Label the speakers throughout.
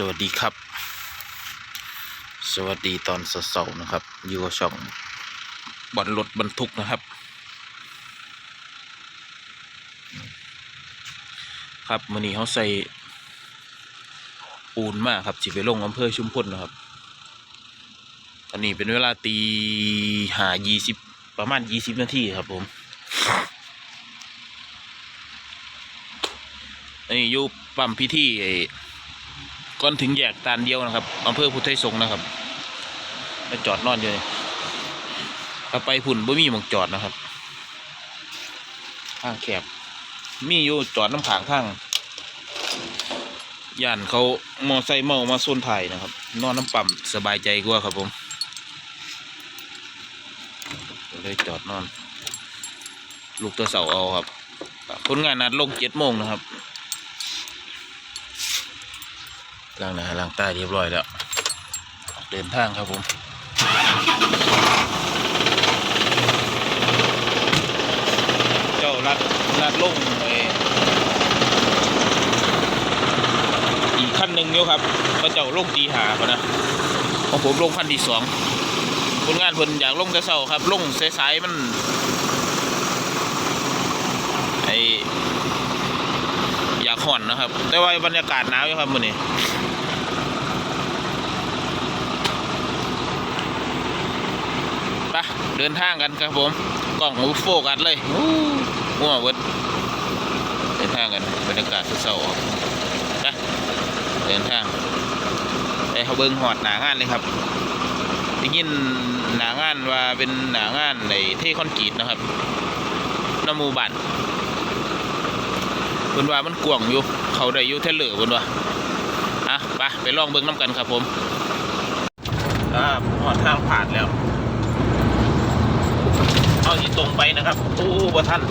Speaker 1: สวัสดีครับ สวัสดีตอนเสาร์นะครับอยู่กับช่องบอนรถบรรทุกนะครับ ครับมื่อนี้เขาใส่ปูนมากครับจิไปลงอำเภอชุมพลนะครับ ตอนนี้เป็นเวลาตีหายี่สิบประมาณยี่สิบนาทีครับผมอันนี้ยูปั๊มพิธีไอ ก่อนถึงแยกตาลเดียวนะครับอำเภอพุทธไทยสงนะครับไปจอดนอนอยู่นี่ถ้าไปพุ่นบ่มีหมองจอดนะครับข้างแคบมีอยู่จอดน้ำผางข้างย่านเขามอไซค์เมามาโซนไทยนะครับ นอนน้ำปั่มสบายใจกว่าครับผมเลยจอดนอน ลูกตัวเสาเอาครับ คนงานนัดลงเจ็ดโมงนะครับ ล้างหนาล้างใตาเรียบร้อยแล้ว เดินทางครับผมเจ้ารัดรัดลงไปอีกขั้นหนึ่งเดียวครับก็เจ้าลงตีหาพะนะของผมลงขั้นที่สองคนงานเพิ่นอยากลงแต่เช้าครับลงสายๆมันไออยากห่อนนะครับ แต่ว่าบรรยากาศหนาวอยู่ครับมื้อนี้ ไป เดินทางกันครับผมกล้องหูโฟกัสเลยอู้มั่วเวิร์ดเดินทางกันบรรยากาศเศร้าๆออกไปเดินทางไปเขาเบิ้งหอดหนางานเลยครับได้ยินหนางานว่าเป็นหนางานในเทคอนกรีตนะครับน้ำมูบันเพิ่นว่ามันกวางอยู่ เขาได้อยู่เทเลอร์เพิ่นว่าอะไปไปลองเบิ้งน้ำกันครับผมอ่าหอดทางผ่านแล้ว ที่ตรงไปนะครับโอ้บ่ท่าน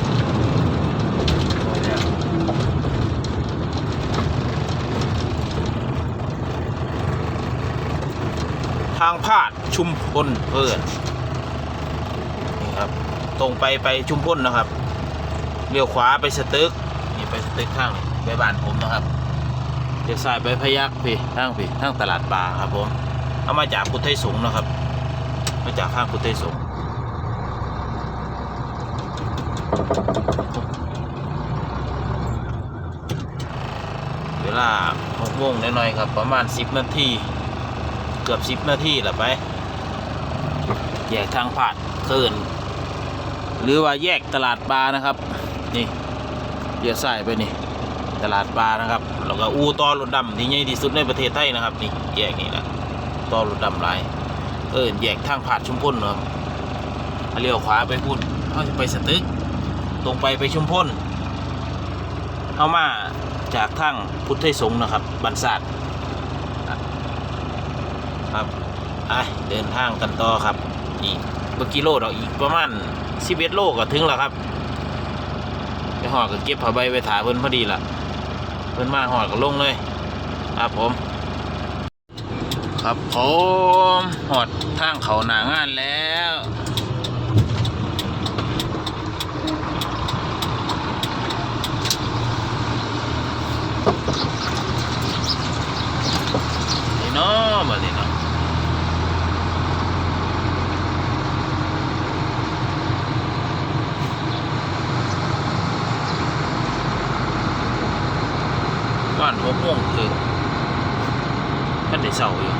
Speaker 1: ทางพาดชุมพลเพื่อนนี่ครับ ตรงไปไปชุมพลนะครับเลี้ยวขวาไปสตึกนี่ไปสตึกข้างไปบ้านผมนะครับเลี้ยวซ้ายไปพยักพี่ทางพี่ทางตลาดปลาครับผมเอามาจากพุทธไทยสงนะครับ มาจากข้างพุทธไทยสงฆ์ เวลาหกโมงน้อยๆครับ ประมาณสิบนาที เกือบสิบนาทีแหละไป แยกทางผ่านเคินหรือว่าแยกตลาดปลานะครับ นี่เลี้ยวซ้ายไปนี่ ตลาดปลานะครับแล้วก็อูต่อรถดำที่ใหญ่ที่สุดในประเทศไทยนะครับนี่แยกนี่แหละต่อรถดำหลายเออแยกทางผ่านชุมพลเนาะเลี้ยวขวาไปพุ่นเขาจะไปสตึก ตรงไปไปชุมพลเข้ามาจากทางพุทธไทยสงฆ์นะครับบันศาสตร์ครับไอเดินทางกันต่อครับอีกเมื่อกิโลเราอีกประมาณสิบเอ็ดโลก็ถึงแล้วครับไปหอดก็เก็บผ้าใบไปถาเพิ่นพอดีละเพิ่นมาหอดก็ลงเลยครับผม ครับผมหอดทางเขาหนางานแล้ว นี่เนาะมาดิเนาะก่อนหกโมงคือ ท่เศร้าอยู่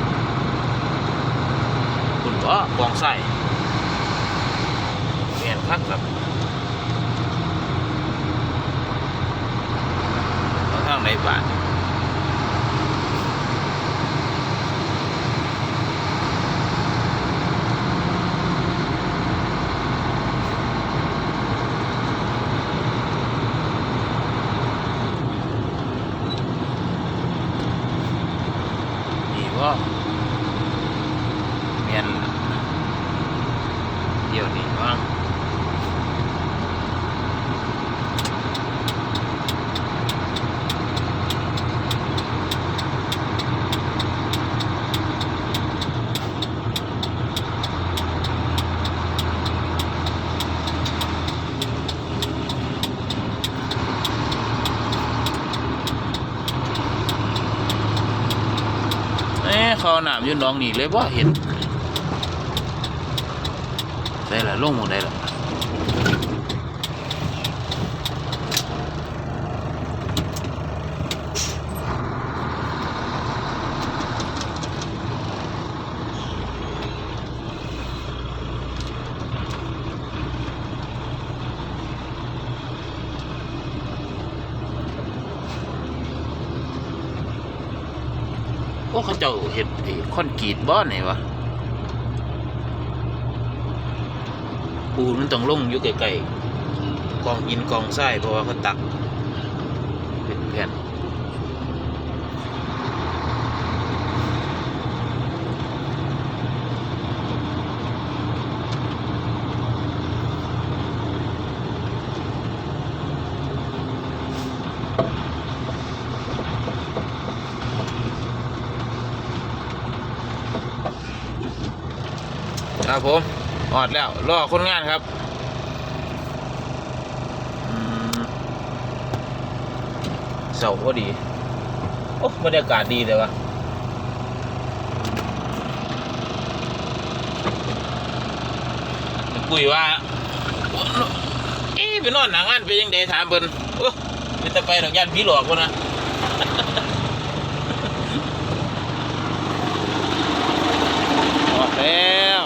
Speaker 1: คุณว่ากองไส้แม่นพักครับเอาทางไหนบ้าน เข้าน้ำอยู่น้องนี่เลยบ่เห็นได้ละลงหมดได้ละ อ้เขาเจ้าเห็ดไอ้คอนกรีตบ่ไหนวะปูนมันต้องลงอยู่ไกลๆกองหินกองทรายเพราะว่าเขาตักเป็นแผ่น ครับผมออดแล้วรอคนงานครับเสาก็ดี โอ้บรรยากาศดีเลยวะคุยว่าเอ๊ะไปนอนหนังงานไปยังไงถามเพิ่นโอ้เป็นตะไปดอกยานผีหลอกคนนะ ออกแล้ว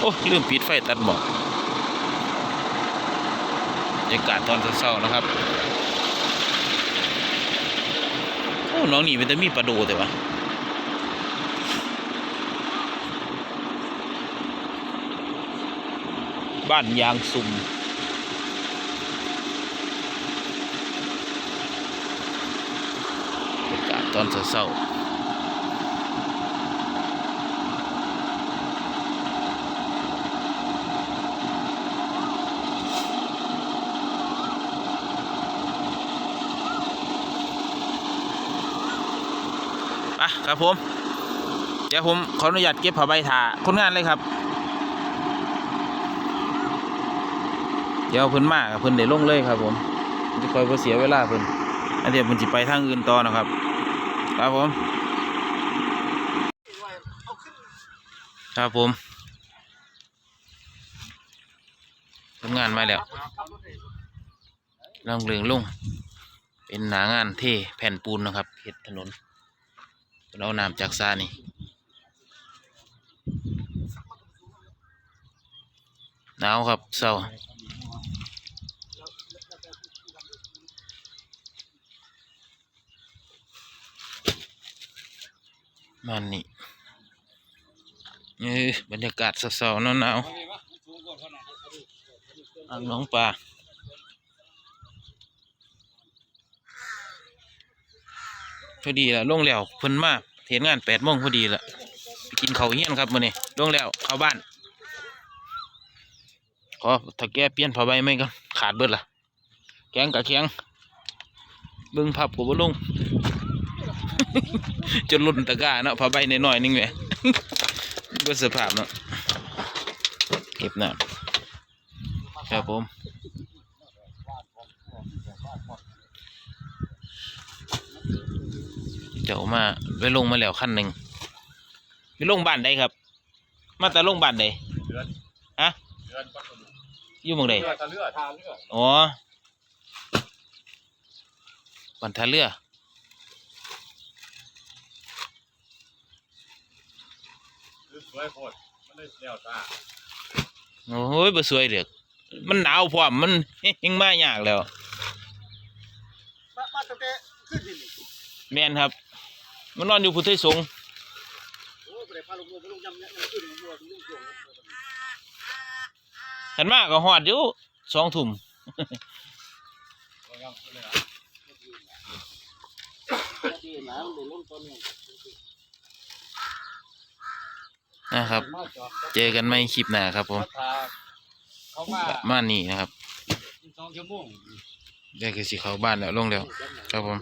Speaker 1: โอ้ ลืมปิดไฟตัดหมอกบรรยากาศตอนเช้าๆนะครับโอ้น้องนี่เป็นแต่มีปลาโดแต่ว่าบ้านยางซุ่มบรรยากาศตอนเศร้าๆ ครับผม เดี๋ยวผมขออนุญาตเก็บผ้าใบถาคนงานเลยครับ เดี๋ยวเพิ่นมากับเพิ่นได้ลงเลยครับผมจะคอยบ่เสียเวลาเพิ่นอันเดี๋ยวเพิ่นสิไปทางอื่นต่อนะครับ ครับผม ครับผมทำงานมาแล้วลังเรืองลง เป็นหนางานเท่แผ่นปูนนะครับเห็ดถนน เราน้ำจากซานี่หนาวครับเศร้ามันนี่เออบรรยากาศเศร้าๆหนาวๆอ่างน้องปลา พอดีละลงแล้วเพิ่นมาเห็นงานแปดโมงพอดีละไปกินเขาเฮียนครับมื้อนี้ลงแล้วเข้าบ้าน ขอถ้าแกเปลี่ยนผ้าใบไหมก็ขาดเบิดละแข็งกับแข็งเบิ่งพับกับบ่ลง จนลุ่นตะกร้าเนาะผ้าใบน้อยๆนึงแหมเบิ่สภาพเนาะเก็บน้ำครับผม เจ้ามาไปลงมาแล้วขั้นหนึ่งไปลงบ้านใดครับ มาแต่ลงบ้านใด
Speaker 2: เดือน
Speaker 1: ฮะ
Speaker 2: เดือนปัตตานี
Speaker 1: อยู่หมองใด
Speaker 2: เลือดตาเลือดทาเลือด
Speaker 1: อ๋อบันทาเรือ
Speaker 2: คือสวยโคตรมันได้เลี้ยวตา
Speaker 1: โอ้ยบ่สวยเด็กมันหนาวพร้อมมันยังมายากแล้ว
Speaker 3: มามาตั้งแต่ขึ้นที่นี่
Speaker 1: แม่นครับ มันนอนอยู่พุทธิสงฆ์
Speaker 3: ขันมา
Speaker 1: กก็หอดอยู่สองถุ่ม
Speaker 3: นะ
Speaker 1: ครับ เจอกันไม่คลิปหน้าครับผม
Speaker 2: บ้า
Speaker 1: นนี้นะครับได้คือสิเขาบ้านแล้วลงแล้วครับผม